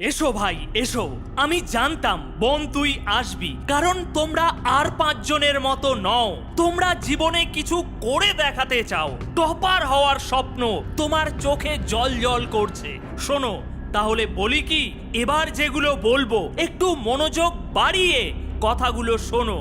এসো ভাই, এসো। আমি জানতাম বোন তুই আসবি, কারণ তোমরা আর পাঁচজনের মতো নও। তোমরা জীবনে কিছু করে দেখাতে চাও। টপার হওয়ার স্বপ্ন তোমার চোখে জল জল করছে। শোনো, তাহলে বলি কি, এবার যেগুলো বলব, একটু মনোযোগ বাড়িয়ে কথাগুলো শোনো।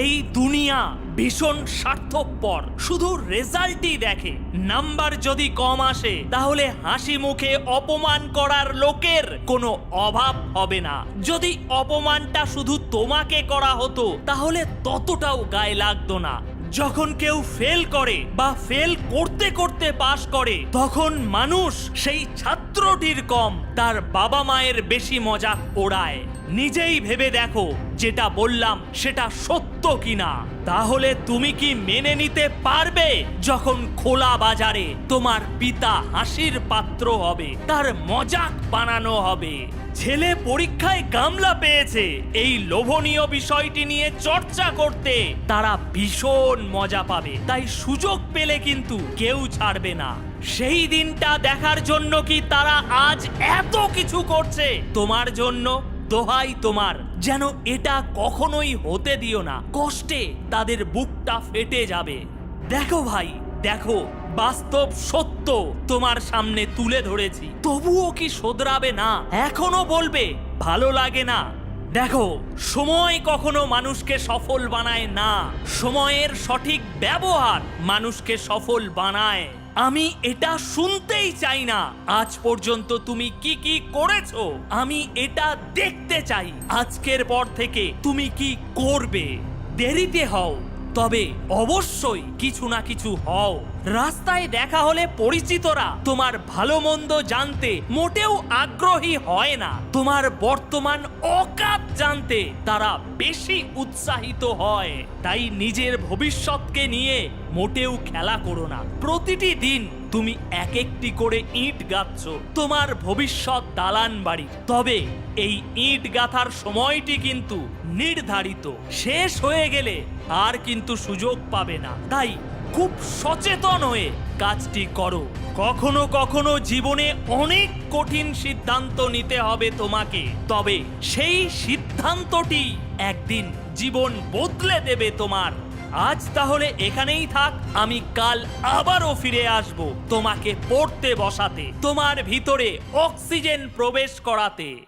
এই দুনিয়া ভীষণ স্বার্থপর। শুধু রেজাল্টই দেখে। নাম্বার যদি কম আসে, তাহলে হাসি মুখে অপমান করার লোকের কোনো অভাব হবে না। যদি অপমানটা শুধু তোমাকে করা হতো, তাহলে ততটাও গায়ে লাগতো না। যখন কেউ ফেল করে বা ফেল করতে করতে পাশ করে, তখন মানুষ সেই ছাত্রটির কম, তার বাবা মায়ের বেশি মজা ওড়ায় নিজেই ভেবে দেখো যেটা বললাম সেটা সত্য কিনা? তাহলে তুমি কি মেনে নিতে পারবে যখন খোলা বাজারে তোমার পিতা হাসির পাত্র হবে, তার মজাক বানানো হবে? ছেলে পরীক্ষায় গামলা পেয়েছে, এই লোভনীয় বিষয়টি নিয়ে চর্চা করতে। তারা ভীষণ মজা পাবে, তাই সুযোগ পেলে কিন্তু কেউ ছাড়বে না। সেই দিনটা দেখার জন্য কি তারা আজ এত কিছু করছে? তোমার জন্য দোহাই তোমার। যেন এটা কখনোই হতে দিও না। কষ্টে তাদের বুকটা ফেটে যাবে। দেখো ভাই, দেখো, বাস্তব সত্য তোমার সামনে তুলে ধরেছি। তবুও কি শোধরাবে না? এখনও বলবে, ভালো লাগে না। দেখো, সময় কখনো মানুষকে সফল বানায় না। সময়ের সঠিক ব্যবহার মানুষকে সফল বানায়। আমি এটা শুনতেই চাই না। আজ পর্যন্ত তুমি কি কি করেছ? আমি এটা দেখতে চাই। আজকের পর থেকে তুমি কি করবে? দেরিতে হও। তবে অবশ্যই কিছু না কিছু হও। রাস্তায় দেখা হলে পরিচিতরা তোমার ভালো মন্দ জানতে মোটেও আগ্রহী হয় না। তোমার বর্তমান অকাত জানতে তারা বেশি উৎসাহিত হয়। তাই নিজের ভবিষ্যৎকে নিয়ে মোটেও খেলা করো না। প্রতিটি দিন তুমি এক একটি করে ইট গাচ্ছ তোমার ভবিষ্যৎ দালান বাড়ি। তবে এই ইট গাথার সময়টি কিন্তু নির্ধারিত। শেষ হয়ে গেলে আর কিন্তু সুযোগ পাবে না। তাই খুব সচেতন হয়ে কাজটি করো। কখনো কখনো জীবনে অনেক কঠিন সিদ্ধান্ত নিতে হবে তোমাকে, তবে সেই সিদ্ধান্তটি একদিন জীবন বদলে দেবে তোমার। আজ তাহলে এখানেই থাক, আমি কাল আবারও ফিরে আসব তোমাকে পড়তে বসাতে, তোমার ভিতরে অক্সিজেন প্রবেশ করাতে।